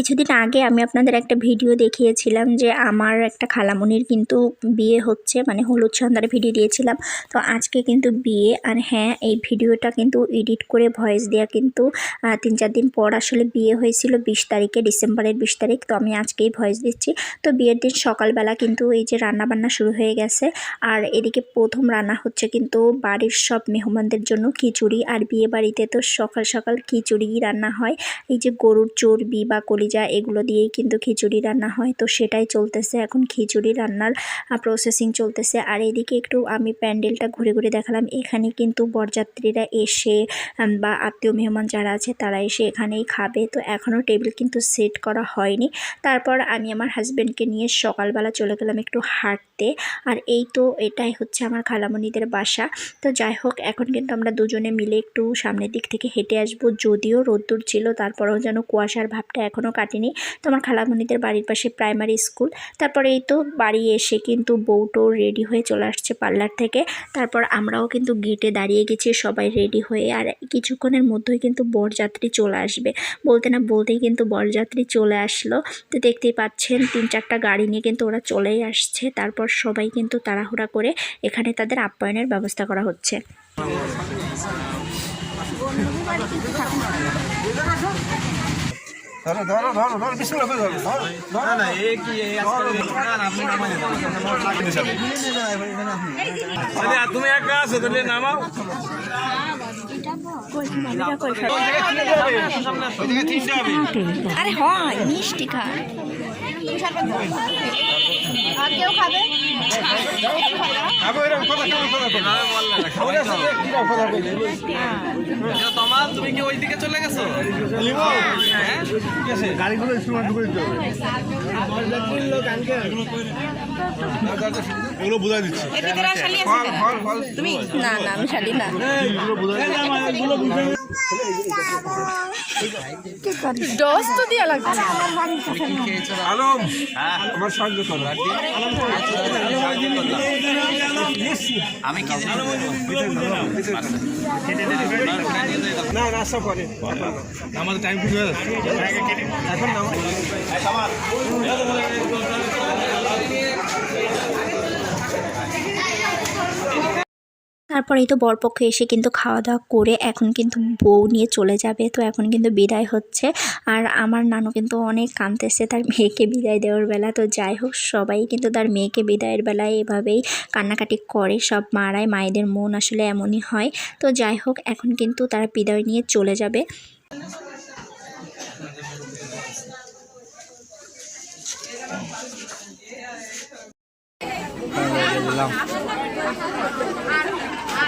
কিছুদিন আগে আমি আপনাদের একটা ভিডিও দেখিয়েছিলাম যে আমার একটা খালামণির কিন্তু বিয়ে হচ্ছে মানে হলুদ সন্ধ্যার ভিডিও দিয়েছিলাম। তো আজকে কিন্তু বিয়ে, আর হ্যাঁ এই ভিডিওটা কিন্তু এডিট করে ভয়েস দেওয়া কিন্তু তিন চার দিন পর আসলে বিয়ে হয়েছিল, বিশ তারিখে, ডিসেম্বরের বিশ তারিখ। তো আমি আজকেই ভয়েস দিচ্ছি। তো বিয়ের দিন সকালবেলা কিন্তু এই যে রান্না বান্না শুরু হয়ে গেছে, আর এদিকে প্রথম রান্না হচ্ছে কিন্তু বাড়ির সব মেহমানদের জন্য খিচুড়ি, আর বিয়ে বাড়িতে তো সকাল সকাল খিচুড়িই রান্না হয়। এই যে গরুর চর্বি বা কলিজা এগুলো দিয়েই কিন্তু খিচুড়ি রান্না হয়। তো সেটাই চলতেছে। এখন খিচুড়ি রান্নার প্রসেসিং চলতেছে। আর এদিকে একটু আমি প্যান্ডেলটা ঘুরে ঘুরে দেখালাম। এখানে কিন্তু বরযাত্রীরা এসে বা আত্মীয় মেহমান যারা আছে তারা এসে এখানেই খাবে। তো এখনও টেবিল কিন্তু সেট করা হয়নি। তারপর আমি আমার হাজব্যান্ডকে নিয়ে সকালবেলা চলে গেলাম একটু হাঁটতে। আর এই তো এটাই হচ্ছে আমার খালামণিদের বাসা। তো যাই হোক, এখন কিন্তু আমরা দুজনে মিলে একটু সামনের দিক থেকে হেঁটে আসব। যদিও রোদ্দুর ছিল, তারপরেও যেন কুয়াশার ভাবটা এখনও কাটেনি। তো আমার খালামণিদের বাড়ির পাশে প্রাইমারি স্কুল তারপরে এই তো বাড়ি এসে কিন্তু বউটো রেডি হয়ে চলে আসছে পার্লার থেকে। তারপর আমরাও কিন্তু গেটে দাঁড়িয়ে গেছি, সবাই রেডি হয়ে। আর কিছুক্ষণের মধ্যেই কিন্তু বরযাত্রী চলে আসবে। বলতে না বলতেই কিন্তু বরযাত্রী চলে আসলো। তো দেখতেই পাচ্ছেন, তিন চারটা গাড়ি নিয়ে কিন্তু ওরা চলেই আসছে। তারপর সবাই কিন্তু তাড়াহুড়া করে এখানে তাদের আপ্যায়নের ব্যবস্থা করা হচ্ছে। ধরো ধরো ধরো ধরো বিসমিল্লাহ করে ধরো ধরো না না এ কি এ আজকাল না না আপনি নামাই আর তুমি একা আছো তাহলে নামাও। ওইদিকে তিনটা হবে আরে হয় মিষ্টি খায় আবো এরকম কথা কেন কথা এভাবে বললে না সবাই তো কীরকম কথা বলে তুমি কি ওইদিকে চলে গেছো? হ্যাঁ ঠিক আছে গাড়িগুলো এগুলো বুঝাই দিচ্ছি। ফল তুমি না না আমি শালি না। ডোজ তো দিয়া লাগবে আলম আমার সাহায্য করো আমি কি না নাস্তা করে আমাদের টাইম ফুল এখন তারপর এই তো বরপক্ষ এসে কিন্তু খাওয়া দাওয়া করে এখন কিন্তু বউ নিয়ে চলে যাবে। তো এখন কিন্তু বিদায় হচ্ছে। আর আমার নানু কিন্তু অনেক কাঁদতেছে, তার মেয়েকে বিদায় দেওয়ার বেলা। তো যাই হোক, সবাই কিন্তু তার মেয়েকে বিদায়ের বেলায় এভাবেই কান্নাকাটি করে। সব মারায়, মায়েদের মন আসলে এমনই হয়। তো যাই হোক, এখন কিন্তু তারা বিদায় নিয়ে চলে যাবে। হ্যাঁ,